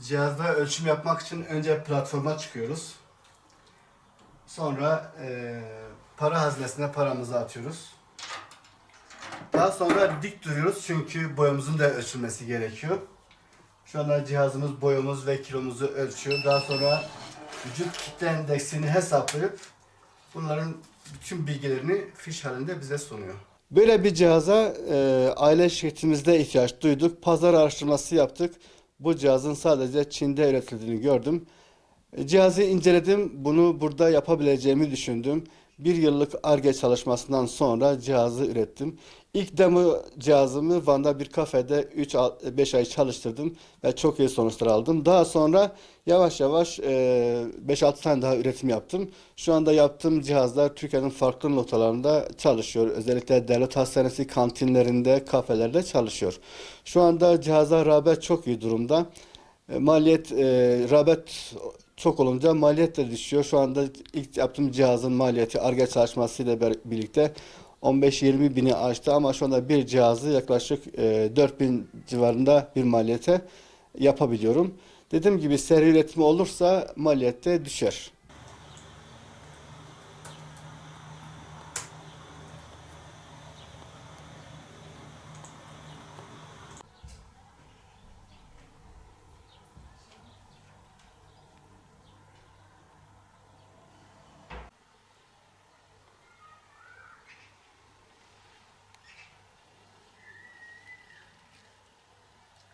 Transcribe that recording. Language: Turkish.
Cihazda ölçüm yapmak için önce platforma çıkıyoruz. Sonra eee, para haznesine paramızı atıyoruz. Daha sonra dik duruyoruz çünkü boyamızın da ölçülmesi gerekiyor. Şu anda cihazımız boyamız ve kilomuzu ölçüyor. Daha sonra vücut kitle endeksini hesaplayıp bunların bütün bilgilerini fiş halinde bize sunuyor. Böyle bir cihaza e, aile şirketimizde ihtiyaç duyduk. Pazar araştırması yaptık. Bu cihazın sadece Çin'de üretildiğini gördüm. E, Cihazı inceledim. Bunu burada yapabileceğimi düşündüm. Bir yıllık ARGE çalışmasından sonra cihazı ürettim. İlk demo cihazımı Van'da bir kafede 3-5 ay çalıştırdım ve çok iyi sonuçlar aldım. Daha sonra yavaş yavaş e, 5-6 tane daha üretim yaptım. Şu anda yaptığım cihazlar Türkiye'nin farklı noktalarında çalışıyor. Özellikle devlet hastanesi kantinlerinde, kafelerde çalışıyor. Şu anda cihaza rağbet çok iyi durumda. E, Maliyet, e, rağbet çok olunca maliyet de düşüyor. Şu anda ilk yaptığım cihazın maliyeti Ar-Ge çalışmasıyla birlikte 15-20 bini aştı ama şu anda bir cihazı yaklaşık e, 4000 civarında bir maliyete yapabiliyorum. Dediğim gibi seri üretimi olursa maliyette düşer.